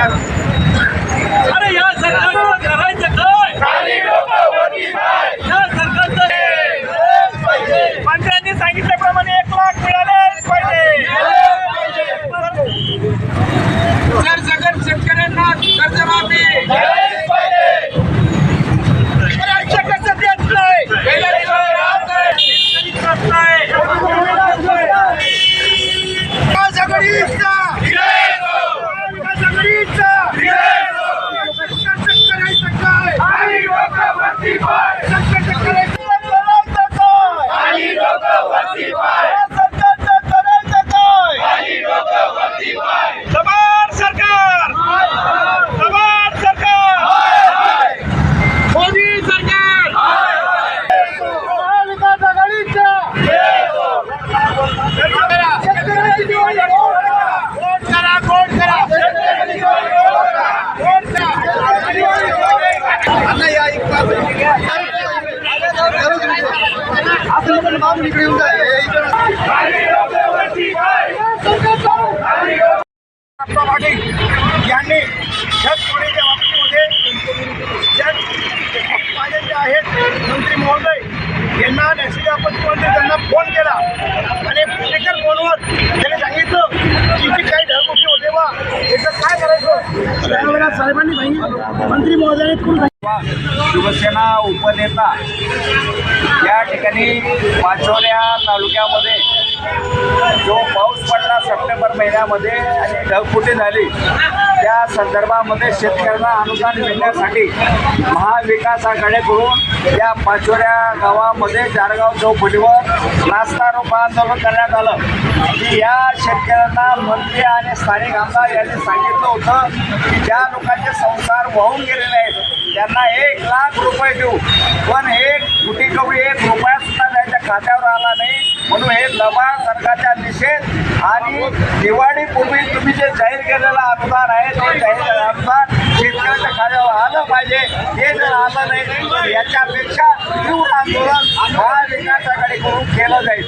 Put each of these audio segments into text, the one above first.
Gracias. असं पण इकडे येऊन पाटील यांनी बाबतीमध्ये माझे जे आहेत मंत्री महोदय यांना नॅशनल आपत्तीमध्ये त्यांना फोन केला आणि फोनवर त्यांनी सांगितलं की जी काही ढगफुटी होते बा याचं काय करायचं त्यावेळेला साहेबांनी सांगितलं मंत्री महोदयाने शिवसेना उपनेता या ठिकाणी पाचोऱ्या तालुक्यामध्ये जो पाऊस पडला सप्टेंबर महिन्यामध्ये आणि ढगफुटी झाली त्या संदर्भामध्ये शेतकऱ्यांना अनुदान मिळण्यासाठी महाविकास आघाडीकडून या पाचोऱ्या गावामध्ये जारगाव चौफुटीवर नाश्ता रोपा आंदोलन करण्यात आलं. की या शेतकऱ्यांना मंत्री आणि स्थानिक आमदार यांनी सांगितलं होतं की ज्या लोकांचे संसार वाहून गेलेले आहेत त्यांना एक लाख रुपये देऊ. पण एक कुटी कवडी एक रुपया सुद्धा त्यांच्या खात्यावर आला नाही. म्हणून हे लबाड सरकारचा निषेध आणि दिवाळीपूर्वी तुम्ही जे जाहीर केलेलं अनुदान आहे ते जाहीर अनुदान शेतकऱ्याच्या खात्यावर आलं पाहिजे. हे जर आलं नाही याच्यापेक्षा तीव्र आंदोलन महाविकास आघाडीकडून केलं जाईल.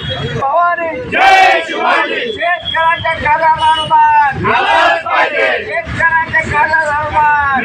शिवाजी. शेतकऱ्यांच्या खात्यावर अनुदान. शेतकऱ्यांच्या खात्यावर अनुदान.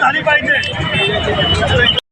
झाली पाहिजे.